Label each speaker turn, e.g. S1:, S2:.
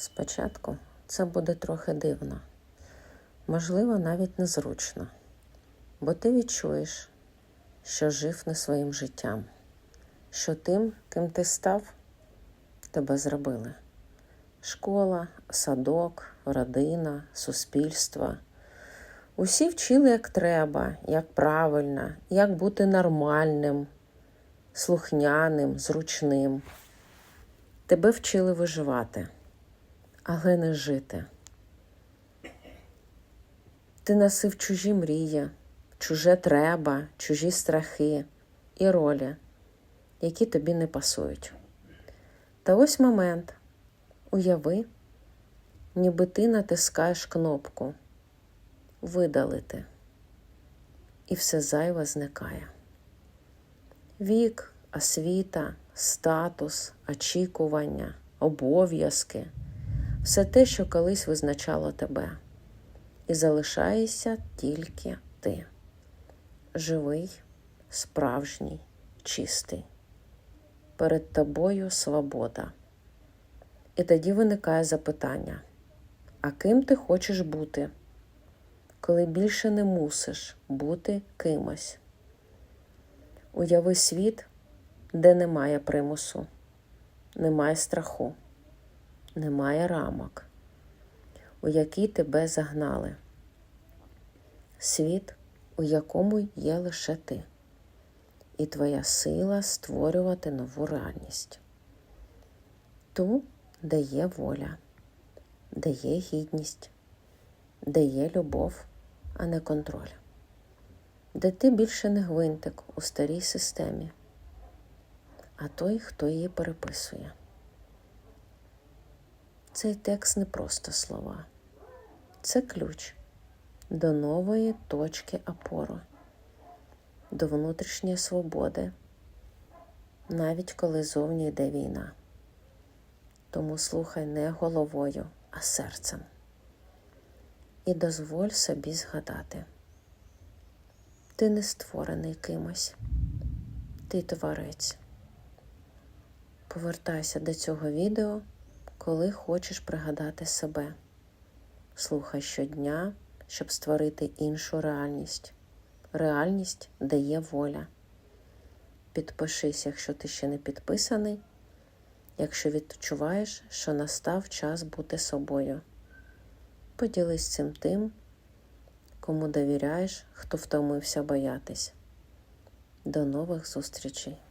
S1: Спочатку це буде трохи дивно, можливо, навіть незручно, бо ти відчуєш, що жив не своїм життям, що тим, ким ти став, тебе зробили. Школа, садок, родина, суспільство. Усі вчили, як треба, як правильно, як бути нормальним, слухняним, зручним. Тебе вчили виживати, але не жити. Ти носив чужі мрії, чуже треба, чужі страхи і ролі, які тобі не пасують. Та ось момент. Уяви, ніби ти натискаєш кнопку видалити, і все зайве зникає. Вік, освіта, статус, очікування, обов'язки все те, що колись визначало тебе, і залишаєшся тільки ти. Живий, справжній, чистий. Перед тобою свобода. І тоді виникає запитання: а ким ти хочеш бути, коли більше не мусиш бути кимось? Уяви світ, де немає примусу, немає страху, немає рамок, у які тебе загнали. Світ, у якому є лише ти, і твоя сила створювати нову реальність. Ту, де є воля, де є гідність, де є любов, а не контроль, де ти більше не гвинтик у старій системі, а той, хто її переписує. Цей текст не просто слова, це ключ до нової точки опору, до внутрішньої свободи, навіть коли зовні йде війна. Тому слухай не головою, а серцем. І дозволь собі згадати. Ти не створений кимось, ти творець. Повертайся до цього відео, коли хочеш пригадати себе. Слухай щодня, щоб створити іншу реальність. Реальність, де є воля. Підпишись, якщо ти ще не підписаний якщо відчуваєш, що настав час бути собою. Поділись цим тим, кому довіряєш, хто втомився боятись. До нових зустрічей!